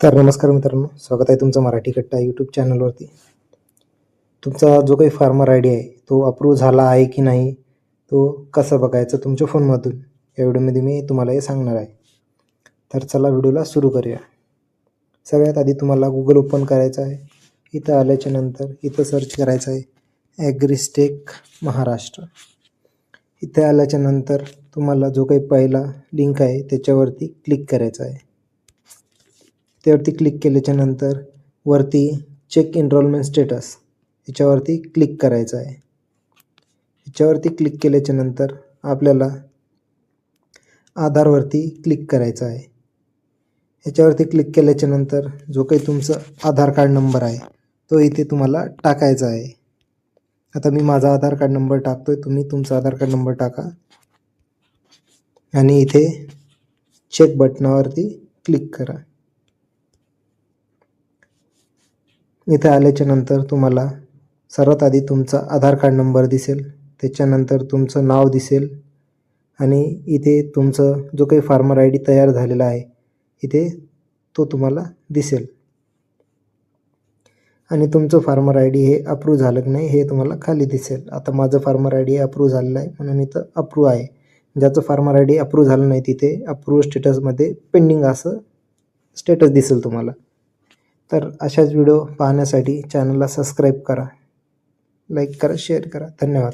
तर नमस्कार मित्रांनो स्वागत आहे तुमचं मराठी कट्टा यूट्यूब चॅनलवरती तुमचा जो काही फार्मर आय डी आहे तो अप्रूव्ह झाला आहे की नाही तो कसं बघायचं तुमच्या फोनमधून या व्हिडिओमध्ये मी तुम्हाला हे सांगणार आहे. तर चला व्हिडिओला सुरू करूया. सगळ्यात आधी तुम्हाला गुगल ओपन करायचं आहे. इथं आल्याच्यानंतर इथं सर्च करायचं आहे ॲग्रिस्टेक महाराष्ट्र. इथे आल्याच्यानंतर तुम्हाला जो काही पहिला लिंक आहे त्याच्यावरती क्लिक करायचं आहे. त्यावरती क्लिक केल्याच्यानंतर वरती चेक एनरोलमेंट स्टेटस याच्यावरती क्लिक करायचं आहे. याच्यावरती क्लिक केल्याच्यानंतर आपल्याला आधारवरती क्लिक करायचं आहे. याच्यावरती क्लिक केल्याच्यानंतर जो काही तुमचं आधार कार्ड नंबर आहे तो इथे तुम्हाला टाकायचा आहे. आता मी माझा आधार कार्ड नंबर टाकतो आहे तुम्ही तुमचा आधार कार्ड नंबर टाका. आणि इथे चेक बटनावरती क्लिक करा. इथे आल्याच्यानंतर तुम्हाला सर्वात आधी तुमचा आधार कार्ड नंबर दिसेल त्याच्यानंतर तुमचं नाव दिसेल आणि इथे तुमचं जो काही फार्मर आय डी तयार झालेला आहे इथे तो तुम्हाला दिसेल. आणि तुमचं फार्मर आय डी हे अप्रूव्ह झालं की नाही हे तुम्हाला खाली दिसेल. आता माझं फार्मर आय डी अप्रूव्ह झालेलं आहे म्हणून इथं अप्रूव्ह आहे. ज्याचं फार्मर आय डी अप्रूव्ह झालं नाही तिथे अप्रूव्ह स्टेटसमध्ये पेंडिंग असं स्टेटस दिसेल तुम्हाला. तर अशाच व्हिडिओ पाहण्यासाठी चॅनलला सबस्क्राईब करा. लाईक करा शेअर करा. धन्यवाद.